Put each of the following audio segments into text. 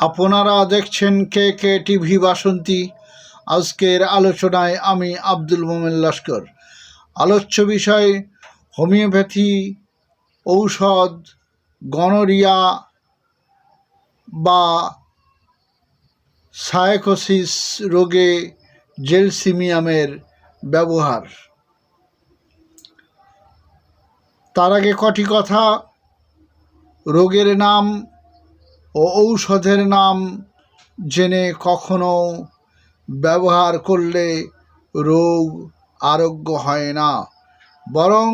আপনারা দেখছেন কে কে টিভি বাসন্তী। আজকের আলোচনায় আমি আব্দুল মোমেন লস্কর। আলোচ্য বিষয়, হোমিওপ্যাথি, ঔষধ, গনোরিয়া বা সায়কোসিস রোগে জেলসিমিয়ামের ব্যবহার। তার আগে কটি কথা। রোগের নাম ও ঔষধের নাম জেনে কখনো ব্যবহার করলে রোগ আরোগ্য হয় না। বরং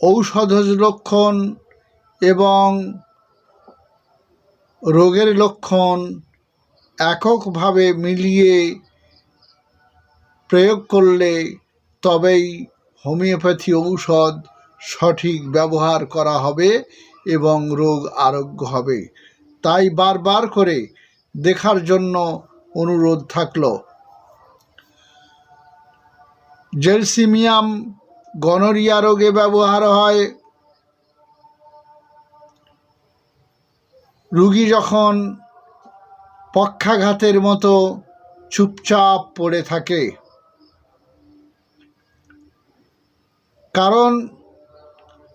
ঔষধজ লক্ষণ এবং রোগের লক্ষণ এককভাবে মিলিয়ে প্রয়োগ করলে তবেই হোমিওপ্যাথি ঔষধ সঠিক ব্যবহার করা হবে এবং রোগ আরোগ্য হবে। তাই বারবার করে দেখার জন্য অনুরোধ থাকল। জেলসিমিয়াম গনোরিয়া রোগে ব্যবহার হয়। রুগী যখন পক্ষাঘাতের মতো চুপচাপ পড়ে থাকে, কারণ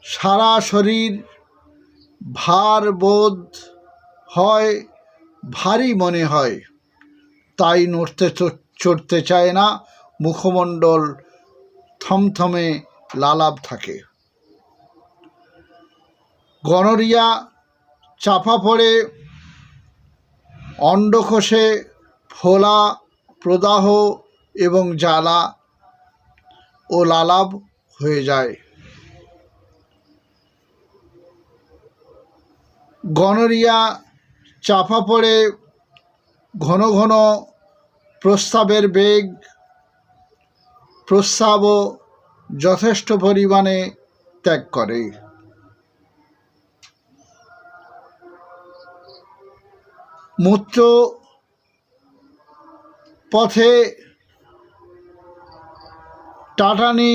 সারা শরীর ভার বোধ হয় ভারী মনে হয়। তাই নড়তে চড়তে চায় না, মুখমণ্ডল থমথমে লালাভ থাকে। গনরিয়া চাপা পড়ে, অন্ডকোষে ফোলা প্রদাহ এবং জ্বালা ও লালাভ হয়ে যায়। গনোরিয়া চাপা পড়ে ঘন ঘন প্রস্রাবের বেগ প্রস্রাবও যথেষ্ট পরিমাণে ত্যাগ করে। মূত্র পথে টাটানি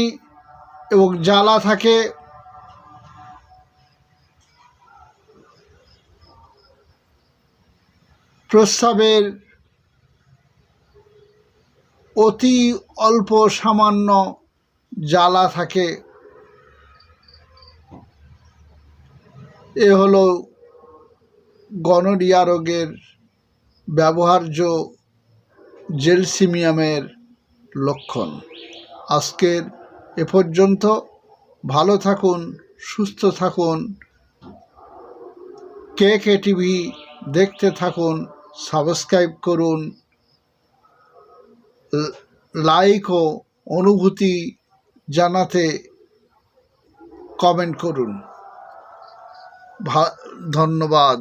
এবং জ্বালা থাকে প্রস্রাবের অতি অল্প সামান্য জ্বালা থাকে। এ হলো গনোরিয়া রোগের ব্যবহার্য জেলসিমিয়ামের লক্ষণ। আজকের এ পর্যন্ত। ভালো থাকুন, সুস্থ থাকুন, কে কে টিভি দেখতে থাকুন। সাবস্ক্রাইব করুন লাইক ও অনুভূতি জানাতে কমেন্ট করুন। ধন্যবাদ।